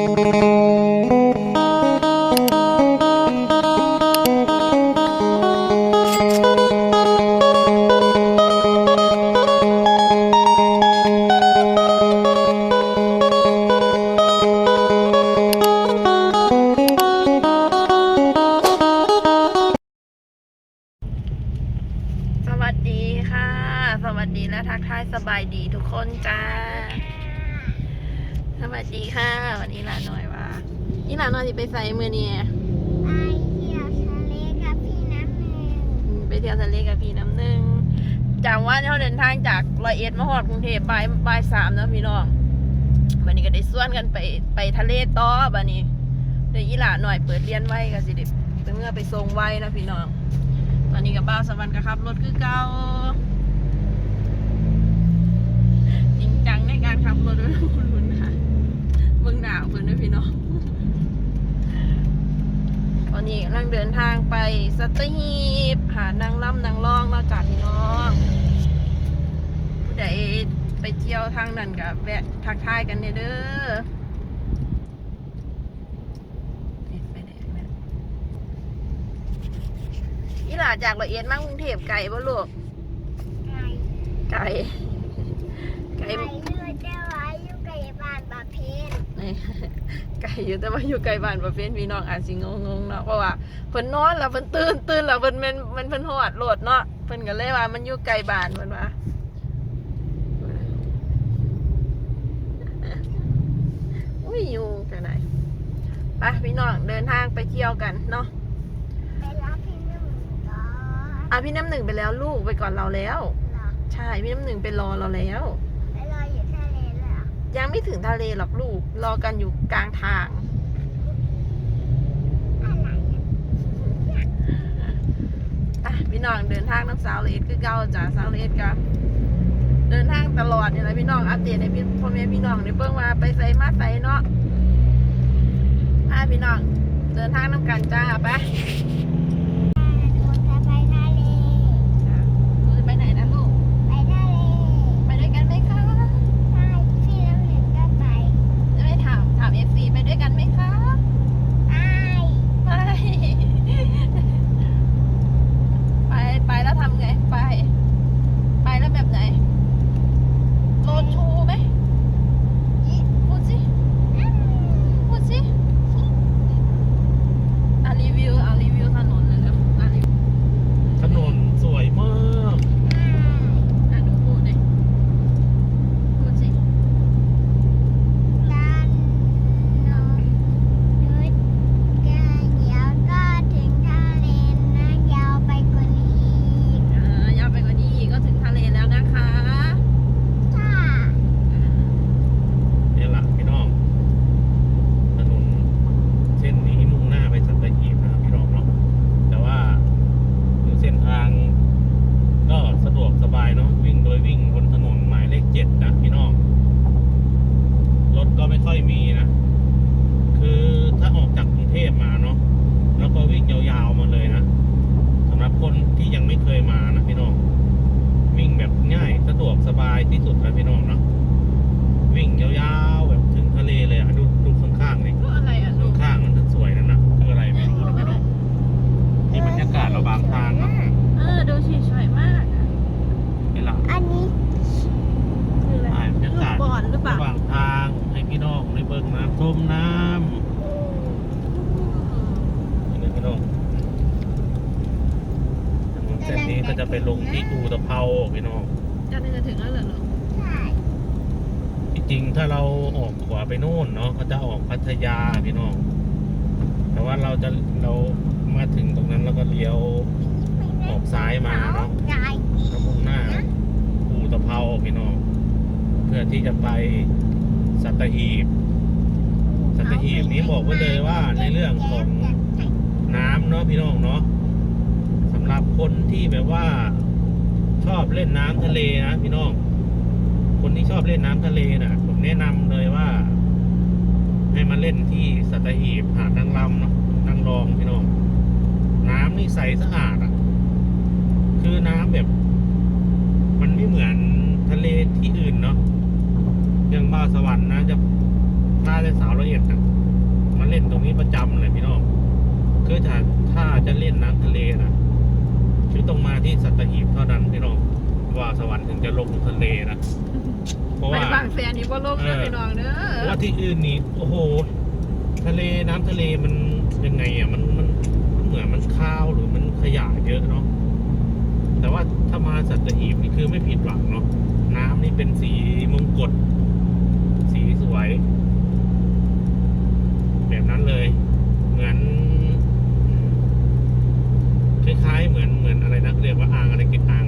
สวัสดีค่ะ สวัสดีและทักทายสบายดีทุกคนจ้า สวัสดีค่ะ วันนี้หลานน้อยว่านี่หลานน้อยจะไปใส่มือเนี่ยไปเที่ยวทะเลกับพี่น้ำหนึ่งไปเที่ยวทะเลกับพี่น้ำหนึ่งจากว่าเขาเดินทางจากร้อยเอ็ดมาฮอดกรุงเทพบ่ายบ่ายสามเนาะพี่น้องวันนี้ก็ได้ส่วนกันไปไปทะเลต่อบันนี้เดี๋ยวอีหลานหน่อยเปิดเรียนไว้ก็สิเด็ไปเมื่อไปส่งไว้นะพี่น้อง ตอนนี้กับบ้าวสวรรค์ก็ขับรถคือเก่าจริงจังในการขับรถด้วยนะคุณ คุณค่งหนาวเพื่อนด้วยพี่น้องตอนนี้กำลังเดินทางไปสัตหีบหานางล่ำนางล่องเนอกจากพี่น้อง ผู้ใดไปเที่ยวทางนั้นกับแวะทักทายกันเนี่ยเด้ออีหลาจากละเอียดมากกรุงเทพไกลบ่ลูก ไก่ ไกลไก ไกลอยู่แต่ว่าอยู่ไกลบ้านประเภทพี่น้องอาจสิงงๆเนาะเพราะว่าเพิ่นนอนแล้วเพิ่นตื่นตื่นแล้วเพิ่นแมันมันเพิ่นหอดโหลดเนาะเพิ่นก็เลยว่ามันอยู่ไกลบ้านเพิ่นว่าอุ้ยอยู่กันไหนไปพี่น้องเดินทางไปเที่ยวกันเนาะไปรับพี่น้ำหนึ่งก่อนอะพี่น้ำหนึ่งไปแล้วลูกไปก่อนเราแล้วเหรอใช่พี่น้ำหนึ่งไปรอเราแล้ว ไปรออยู่ทะเลเล ยังไม่ถึงทะเลหรอกลูก รอกันอยู่กลางทาง อะพี่น้องเดินทางน้ำสาวเลสคือเก่าจ้าสาวเลสกับเดินทางตลอดนี่แหละพี่น้องอัปเดตให้พี่พ่อแม่พี่น้องได้เบิ่งว่าไปไสมาไสเนาะอะพี่น้องเดินทางน้ำกันจ้าไป หนูจะไปทะเล จ้าหนูจะไปไหนนะลูก ไปทะเล ไปด้วยกันไหมคะ ใช่พี่น้ำหนึ่งก็ไป จะไม่ถามถามเอฟซีไปด้วยกันไหมคะ ไป ไป ไปไปแล้วทำไง ไป ไปแล้วแบบไหนโรดชูไหมพูดสิ พูดสิอะรีวิวอะรีวิวถนนเลยแล้วอะรีวิว ถนนสวยมาก อะหนูพูดดิพูดสิ ด้านโน้นนุชก็เดี๋ยวก็ถึงทะเลนะยาวไปกว่านี้อีก อ่ายาวไปกว่านี้อีกก็ถึงทะเลแล้วนะคะ ค่ะ อ่า เนี่ยแหละพี่น้อง ถนนเส้นนี้มุ่งหน้าไปสัตหีบนะครับพี่น้องเนาะแต่ว่าดูเส้นทาง ก็สะดวกสบายเนาะวิ่งโดยวิ่งบนถนนหมายเลขเจ็ดนะพี่น้อง รถก็ไม่ค่อยมีนะ คือถ้าออกจากกรุงเทพมาเนาะแล้วก็วิ่งยาวๆมาเลยนะสำหรับคนที่ยังไม่เคยมานะพี่น้อง วิ่งแบบง่ายสะดวกสบาย ที่สุดแล้วพี่น้องเนาะวิ่งยาวๆแบบถึงทะเลเลยอะดูดูข้างๆนี่ก็อะไรอะลูกข้างๆมันสวยนั่นน่ะคืออะไรไม่รู้นะพี่น้องนี่บรรยากาศเราบางทางเนาะเออดูสิสวยมากอะนี่แหละอันนี้คืออะไรถ่ายบรรยากาศลูกบอลหรือเปล่าระหว่างทางให้พี่น้องในเบิ่งน้ำชมน้ำนี่นะพี่น้องถนนเส้นนี้ก็จะไปลงที่อูตะเภาพี่น้อง นี่จะถึงแล้วเหรอลูกใช่จริงๆถ้าเราออกขวาไปโน่นเนาะก็จะออกพัทยาพี่น้อง แต่ว่าเราจะเรามาถึงตรงนั้นแล้วก็เลี้ยวออกซ้ายมาเนอะแล้วมุ่งหน้าอู่ตะเภาพี่น้อง เพื่อที่จะไปสัตหีบ สัตหีบนี้บอกไว้เลยว่าในเรื่องของน้ำเนาะพี่น้องเนาะสำหรับคนที่แบบว่า ชอบเล่นน้ำทะเลนะพี่น้อง คนที่ชอบเล่นน้ำทะเลน่ะ ผมแนะนำเลยว่า ให้มาเล่นที่สัตหีบหาดนางรำเนาะนางรองพี่น้อง น้ำนี่ใสสะอาดอะ คือน้ำแบบ มันไม่เหมือนทะเลที่อื่นเนาะอย่างบ้าสวรรค์นะจะพาแต่สาวละเอียดนะตรงนี้ประจำเลยพี่น้องคือถ้าถ้าจะเล่นน้ำทะเลนะ คือต้องมาที่สัตหีบเท่านั้นพี่น้องว่าสวรรค์ถึงจะลงทะเลนะเพราะไปว่า บางแสนนี่บ่ลงเด้อเออ พี่น้องเด้เพราะอว่าที่อื่นนี่โอ้โห ทะเลน้ำทะเลมันยังไงอะมันมันมันเหมือนมันข้าวหรือมันขยะเยอะเนาะแต่ว่าถ้ามาสัตหีบนี่คือไม่ผิดหวังเนาะน้ำนี่เป็นสีมงกฎสีสวย แบบนั้นเลย เหมือน คล้ายๆเหมือนเหมือนอะไรนะเรียกว่าอ่างอะไรกินอ่าง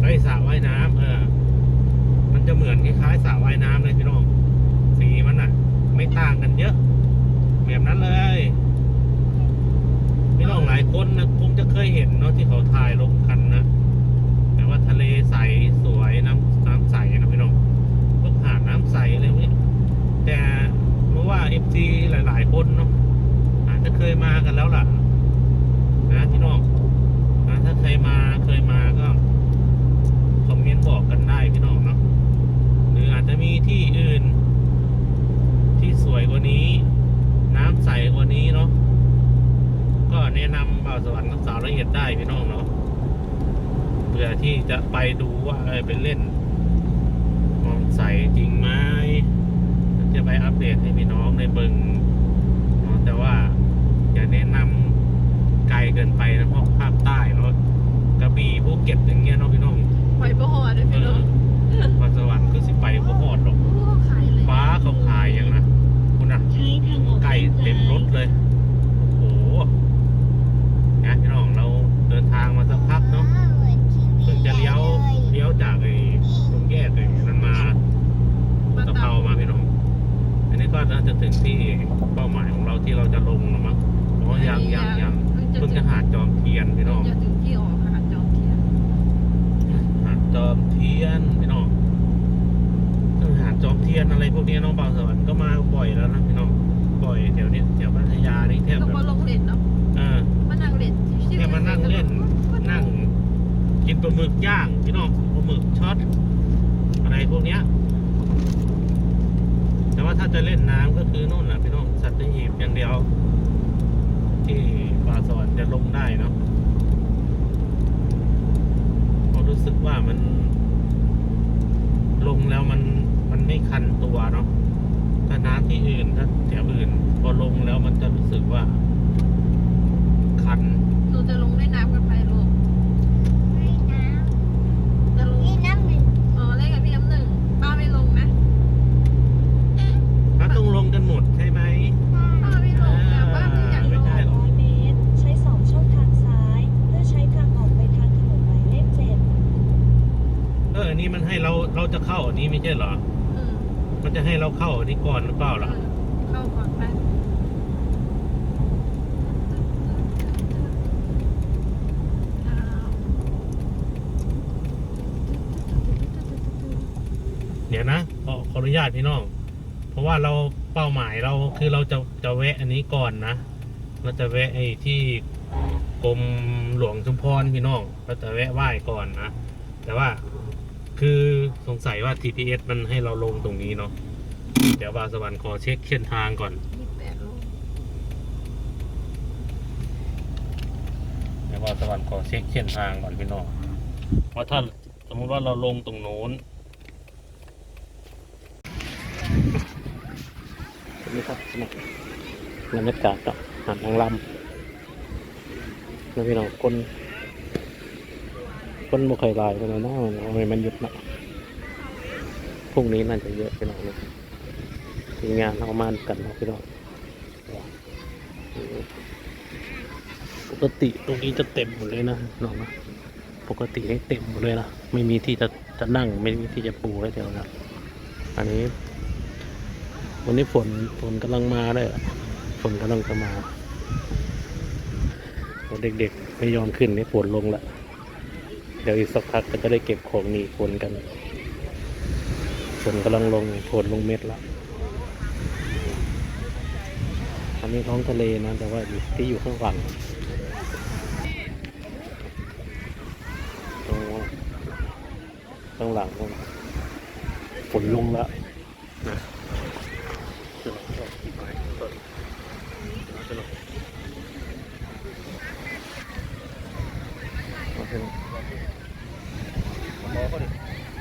ไอ้สระว่ายน้ำเออมันจะเหมือนคล้ายๆสระว่ายน้ำเลยพี่น้อง สีมันอะ ไม่ต่างกันเยอะ แบบนั้นเลยพี่น้องหลายคนนะคงจะเคยเห็นเนาะที่เขาถ่ายลงกันนะแต่ว่าทะเลใสสวยน้ำน้ำใสนะพี่น้องพวกหาดน้ำใสอะไรพวกนี้แต่เพราะว่าเอฟซีหลาย ๆ คนเนาะอาจจะเคยมากันแล้วล่ะ นะพี่น้องนะถ้าเคยมาเคยมาก็คอมเมนต์บอกกันได้พี่น้องเนาะหรืออาจจะมีที่อื่น ที่สวยกว่านี้ น้ำใสกว่านี้เนาะก็แนะนำบ่าวสวรรค์กับสาวละเอียดได้พี่น้องเนาะเพื่อที่จะไปดูว่าเออไปเล่นมองใสจริงไหมจะไปอัปเดตให้พี่น้องในเบิงเนาะแต่ว่าอย่าแนะนำไกลเกินไปนะเพราะภาคใต้เนาะกระบี่ภูเก็ตอย่างเงี้ยเนาะพี่น้อง ไปบ่ฮอดเด้อ เอ พี่น้อ อง บ่าวสวรรค์ก็สิไปบ่ฮอดหรอก โอ้ขายเลย ฟ้าเขาขายอย่างนะคุณอะ ใช้ทางออก ไก่เต็มรถเลย โอ้โหนะพี่น้องเราเดินทางมาสักพักเนาะเพิ่งจะเลี้ยวเลี้ยวจากไอ้ตรงแยกไอ้นั้นมาตะเภามาพี่น้อง อันนี้ก็น่าจะถึงที่เป้าหมายของเราที่เราจะลงแล้วมั้งอ๋อยังยังยังเพิ่งจะหาดจอมเทียนพี่น้อง จะถึงที่ออกหาดจอมเทียน หาดจอ มเทียนพี่น้องซึ่งหาดจอมเทียนอะไรพวกนี้น้องบ่าวสวรรค์ก็มาบ่อยแล้วนะพี่น้องบ่อยแถวเนี้ยแถวพัทยานี่แทบก็แบบบ่ลงเล่นเนาะเออมานั่งเล่นชิวๆเนี่ยมานั่งเล่นนั่ง กินปลาหมึกย่างพี่น้องปลาหมึกช็อตอะไรพวกเนี้ยแต่ว่าถ้าจะเล่นน้ำก็คือนู่นแหละพี่น้องสัตหีบอย่างเดียวที่ปลาสวรรค์จะลงได้เนาะเพ รู้สึกว่ามัน ลงแล้วมันมันไม่คันตัวเนาะถ้าน้ำที่อื่นถ้าแถวอื่น พอลงแล้วมันจะรู้สึกว่า คัน หนูจะลงเล่นน้ำกับใครลูก ไม่น้ จะลงำนี่น้ำหนึ่ง อ๋อเล่นกับพี่น้ำหนึ่งป้าไม่ลงนะ ถ้าต้องลงกันหมดใช่ไหม ป้าไม่ลงนะป้าไม่อยากล ไม่ ง ได้หรอก 100เมตร ใช้สองช่องทางซ้าย เพื่อใช้ทางออกไปทางถนนหมายเลขเจ็ด เอออันนี้มันให้เราเราจะเข้าอันนี้ ไม่ใช่เหรอ อืมมันจะให้เราเข้าอันนี้ก่อนหรือเปล่าล่ะเข้าก่อนไปอ้าวเดี๋ยวนะขอขออนุญาตพี่น้อง เพราะว่าเราเป้าหมายเราคือเราจะจะแวะอันนี้ก่อนนะเราจะแวะไอ้ที่กรมหลวงชุมพรพี่น้องเราจะแวะไหว้ก่อนนะแต่ว่า คือสงสัยว่า TPS มันให้เราลงตรงนี้เนาะเดี๋ยวบาสวรรค์ขอเช็คเส้นทางก่อนเดี๋ยวบาสวรรค์ขอเช็คเส้นทางก่อนพี่น้องว่าถ้าสมมุติว่าเราลงตรงโน้นนี่ครับสนุกบรรยากาศเนาะหาดนางลำแล้วพี่น้องคน คนบ่เคยลายกันเลยนะมันเอาไว้มันหยุดนะพรุ่งนี้น่าจะเยอะพี่น้องเลยทีมงานเอามากันนะพี่น้องปกติตรงนี้จะเต็มหมดเลยนะน้องนะปกติให้เต็มหมดเลยนะไม่มีที่จะจะนั่งไม่มีที่จะปูให้เดียวนะอันนี้ วันนี้ฝนฝนกำลังมาเลยอะฝนกำลังจะมาเด็กๆไม่ยอมขึ้นนี่ฝนลงละ เดี๋ยวอีกสักพักก็จะได้เก็บของหนีฝนกันฝนกำลังลงฝนลงเม็ดละอันนี้ท้องทะเลนะ แต่ว่าอยู่ที่อยู่ข้างฝั่งตรงข้างหลังฝนลงละนะ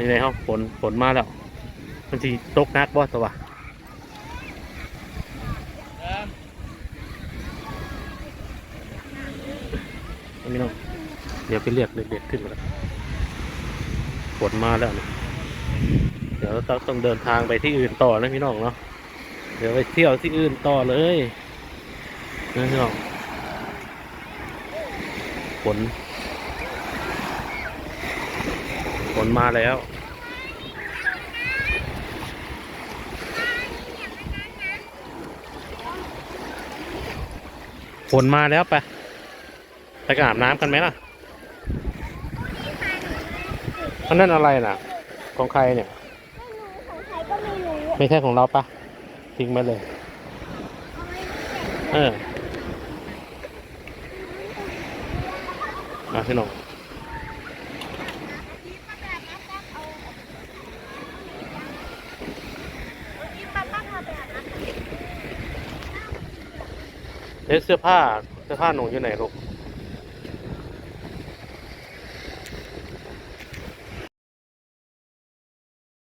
ยังไงครับฝนฝนมาแล้ว มันสีตกนักบ่สวะพี่น้องเดี๋ยวไปเรียกเด็กๆขึ้นมาแล้วฝนมาแล้วนะเดี๋ยวต้องต้องเดินทางไปที่อื่นต่อนะพี่น้องเนาะเดี๋ยวไปเที่ยวที่อื่นต่อเลยนะพี่น้องฝนฝ นมาแล้ว ฝนมาแล้วไป ไปอาบน้ำกันไหมล่ะอันนั้นอะไรน่ะ ของใครเนี่ยของใครก็ไม่รู้ไม่ใช่ของเราปะทิ้งไปเลย เออมาพี่น้อง เสื้อผ้าเสื้อผ้าหนูอยู่ไหนลูก